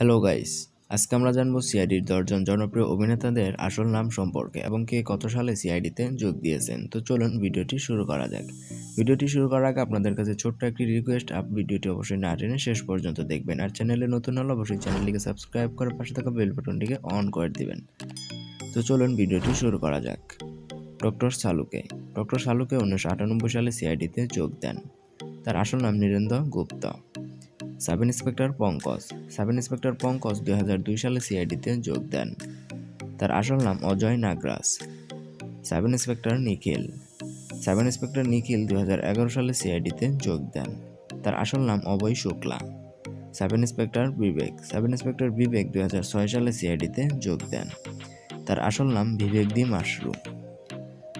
Hello guys আজকে আমরা জানব সিআইডির দশজন জনপ্রিয় অভিনেতাদের আসল নাম সম্পর্কে এবং কে কত সালে সিআইডিতে যোগ দিয়েছেন। তো চলুন ভিডিওটি শুরু করা যাক। ভিডিওটি শুরু করার আগে আপনাদের কাছে ছোট্ট একটি রিকোয়েস্ট আপ ভিডিওটি অবশ্যই না টেনে শেষ পর্যন্ত দেখবেন। আর চ্যানেলে নতুন হলে অবশ্যই চ্যানেলটিকে সাবস্ক্রাইব করে পাশে থাকা বেল বাটনটিকে অন করে দিবেন। তো চলুন ভিডিওটি শুরু করা যাক। ডক্টর সালুকে। ডক্টর সালুকে উনিশশো আটানব্বই সালে সিআইডিতে যোগ দেন। তার আসল নাম Nirendra Gupta. Sub inspector Pankaj. Sub inspector Pankaj দুই হাজার দুই সালে সিআইডিতে যোগ দেন। তার আসল নাম Ajay Nagraj. Sub inspector Nikhil. Sub inspector Nikhil দু হাজার এগারো সালে সিআইডিতে যোগ দেন। তার আসল নাম Abhay Shukla. Sub inspector Vivek. Sub inspector Vivek দুই হাজার ছয় সালে সিআইডিতে যোগ দেন। তার আসল নাম বিবেক দি Mashru.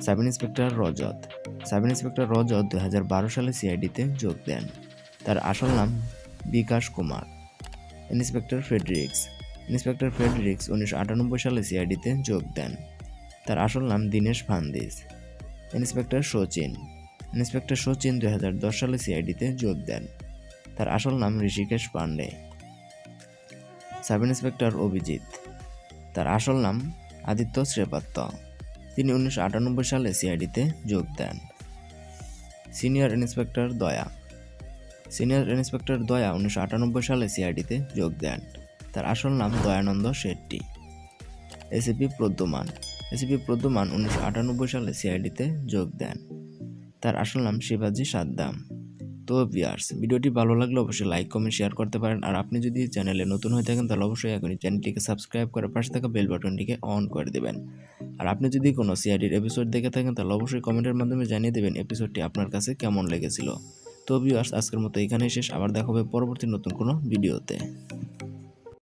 Sub inspector Rajat. Sub inspector Rajat দুই হাজার বারো সালে সিআইডিতে যোগ দেন। তার আসল নাম Bikash Kumar, inspector Fredericks. Inspector Fredericks উনিশশো আটানব্বই সালে সিআইডিতে যোগ দেন। তার আসল নাম দীনেশ ফান্দিস ইন্সপেক্টর সচিন ইন্সপেক্টর সচিন দু হাজার দশ সালে সিআইডিতে যোগ দেন। তার আসল নাম ঋষিকেশ পান্ডে। সাব ইন্সপেক্টর অভিজিৎ, তার আসল নাম আদিত্য শ্রেপাত্র তিনি উনিশশো আটানব্বই সালে সিআইডিতে যোগ দেন। Senior inspector Daya senior inspector Daya উনিশশো আটানব্বই সালে সিআইডিতে যোগ দেন। তার আসল নাম দয়ানন্দ শেট্টি। এসিপি প্রদ্যুমান। এসিপি প্রদ্যুমান উনিশশো সালে সিআইডিতে যোগ দেন। তার আসল নাম শিবাজি সাদ্দাম। তো ভিয়ার্স ভিডিওটি ভালো লাগলে অবশ্যই লাইক, কমেন্ট, শেয়ার করতে পারেন। আর আপনি যদি চ্যানেলে নতুন হয়ে থাকেন, তাহলে অবশ্যই এখনই চ্যানেলটিকে সাবস্ক্রাইব করে পাশে থাকা বেল বাটনটিকে অন করে দেবেন। আর আপনি যদি কোনো সিআইডির এপিসোড দেখে থাকেন, তাহলে অবশ্যই কমেন্টের মাধ্যমে জানিয়ে দেবেন এপিসোডটি আপনার কাছে কেমন লেগেছিল। তো ভিউয়ার্স আজকের মতো এখানেই শেষ। আবার দেখা হবে পরবর্তী নতুন কোনো ভিডিওতে।